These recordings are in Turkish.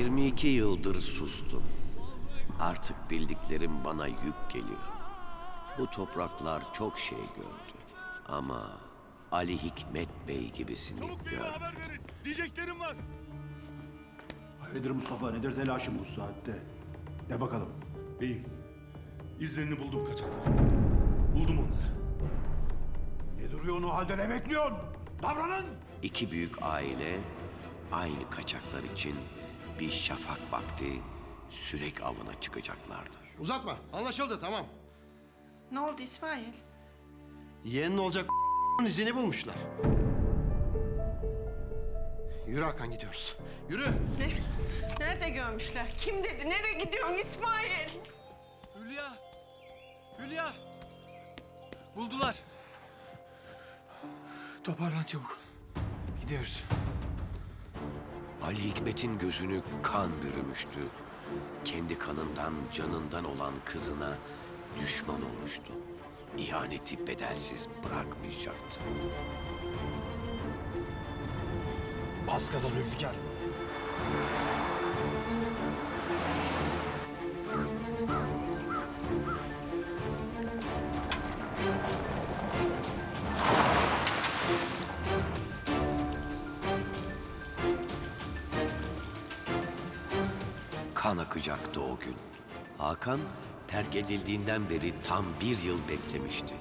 22 yıldır sustum. Artık bildiklerim bana yük geliyor. Bu topraklar çok şey gördü. Ama Ali Hikmet Bey gibisini Çabuk beyime haber görmedi. verin. Diyeceklerim var. Hayırdır Mustafa nedir telaşın bu saatte? De bakalım. Beyim, izlerini buldum kaçakların. Buldum onları. Ne duruyorsun o halde ne bekliyorsun? Davranın! İki büyük aile aynı kaçaklar için bir şafak vakti sürek avına çıkacaklardı. Uzatma. Anlaşıldı tamam. Ne oldu İsmail? Yeğenin olacak izini bulmuşlar. Yürü Hakan gidiyoruz. Yürü. Ne? Nerede görmüşler? Kim dedi? Nereye gidiyorsun İsmail? Hülya! Hülya! Buldular. Toparlan çabuk. Gidiyoruz. Ali Hikmet'in gözünü kan bürümüştü. Kendi kanından, canından olan kızına düşman olmuştu. İhaneti bedelsiz bırakmayacaktı. Bas gaza Zülfikar. Kan akacaktı o gün. Hakan terk edildiğinden beri tam bir yıl beklemişti.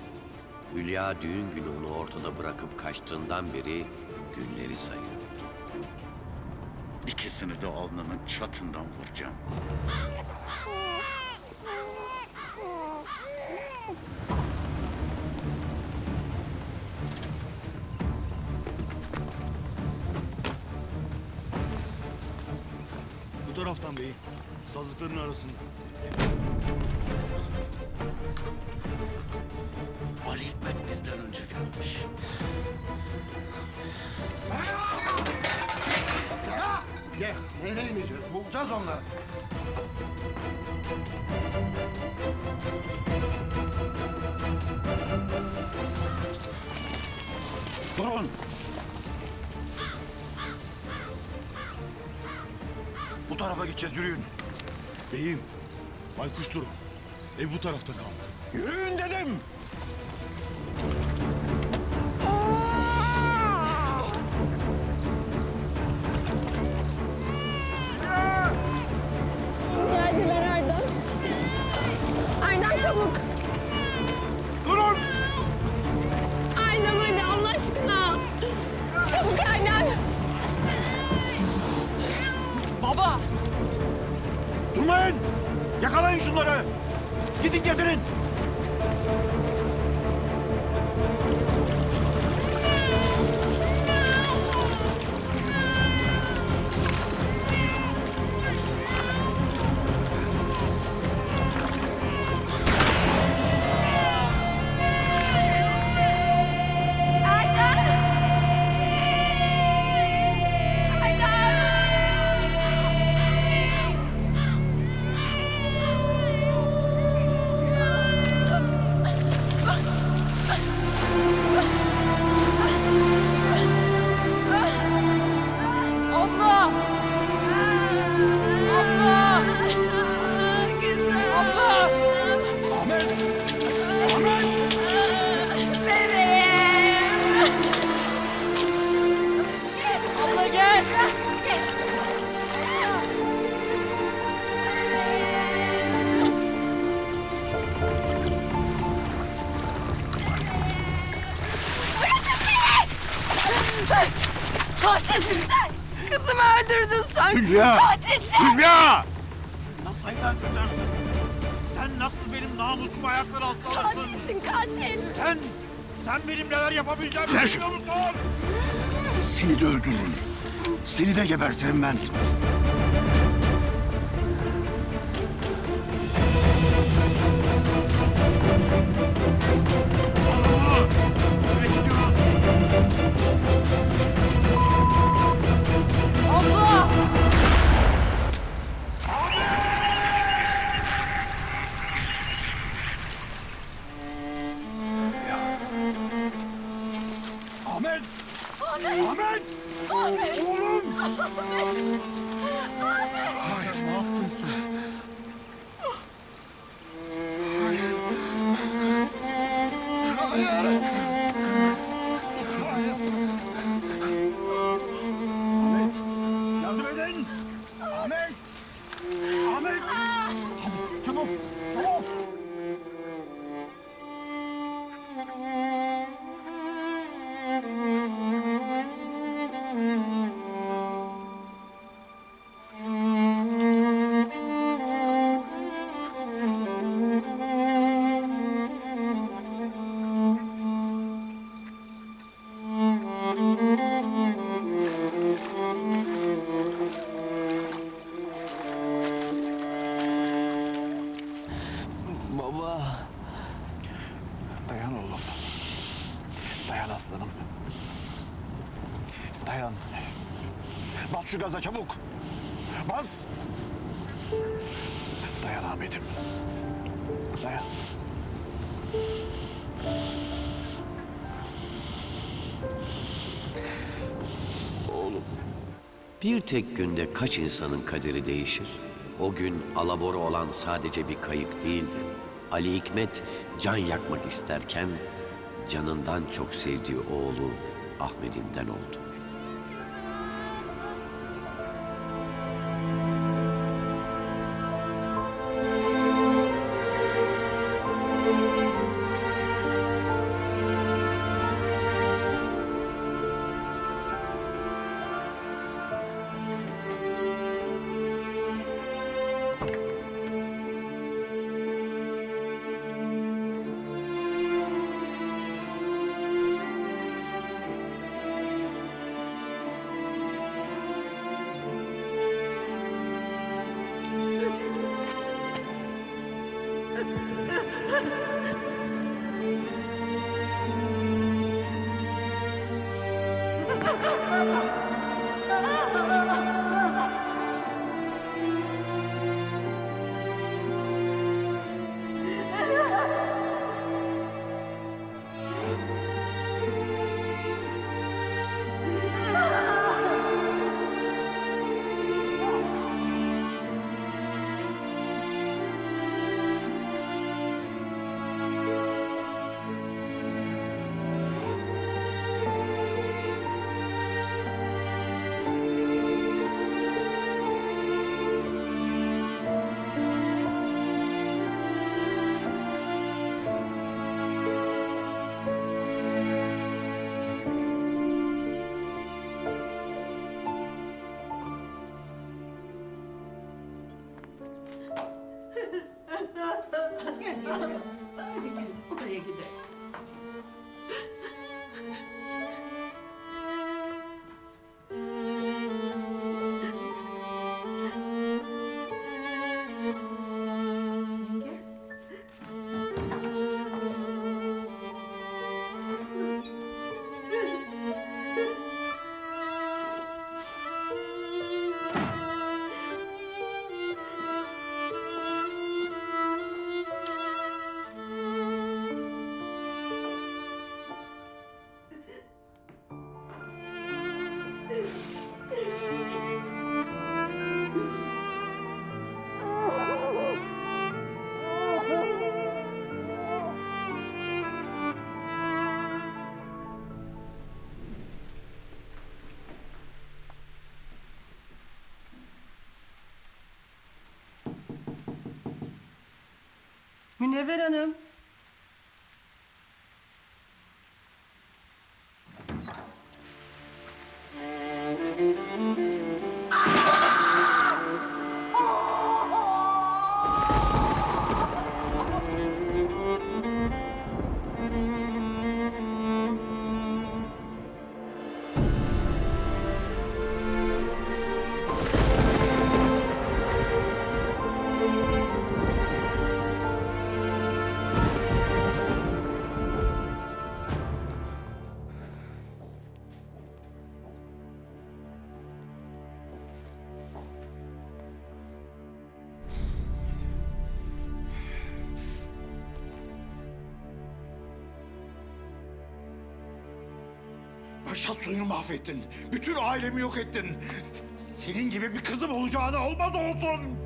Hülya düğün günü onu ortada bırakıp kaçtığından beri günleri sayıyordu. İkisini de alnının çatından vuracağım. Bu taraftan beyim. Sazlıkların arasında. Ali Hikmet bizden önce gelmiş. Gel. Nereye ineceğiz? Bulacağız onları. Durun! Bu tarafa gideceğiz yürüyün. Beyim, baykuş durma. Ev bu tarafta kaldı. Yürüyün dedim! Geldiler Erdem. Erdem çabuk. Durun! Erdem hadi Allah aşkına. Çabuk Yakalayın şunları! Gidin getirin! Katilsin sen! Kızımı öldürdün sen! Hülya! Katilsin! Hülya! Sen nasıl evden kaçarsın? Sen nasıl benim namusumu ayaklar altına alırsın? Katilsin katil! Sen, sen benim neler yapabileceğimi Ver biliyor musun? Seni de öldürürüm. Seni de gebertirim ben. Ahmet! Ahmet! Ahmet! Ahmet! Oğlum! Ahmet! Hayır, ne yaptın sen? Dayan. Bas şu gaza çabuk. Bas. Dayan Ahmet'im. Dayan. Bir tek günde kaç insanın kaderi değişir? O gün alabora olan sadece bir kayık değildi. Ali Hikmet can yakmak isterken canından çok sevdiği oğlu Ahmet'inden oldu. Gel Thank you. Münevver Hanım. Paşa soyunu mahvettin. Bütün ailemi yok ettin. Senin gibi bir kızım olacağına olmaz olsun.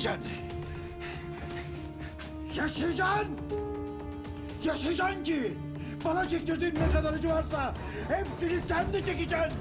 Ölmeyeceksin. Yaşayacaksın. Yaşayacaksın ki bana çektirdiğin ne kadar acı varsa hepsini sen de çekeceksin.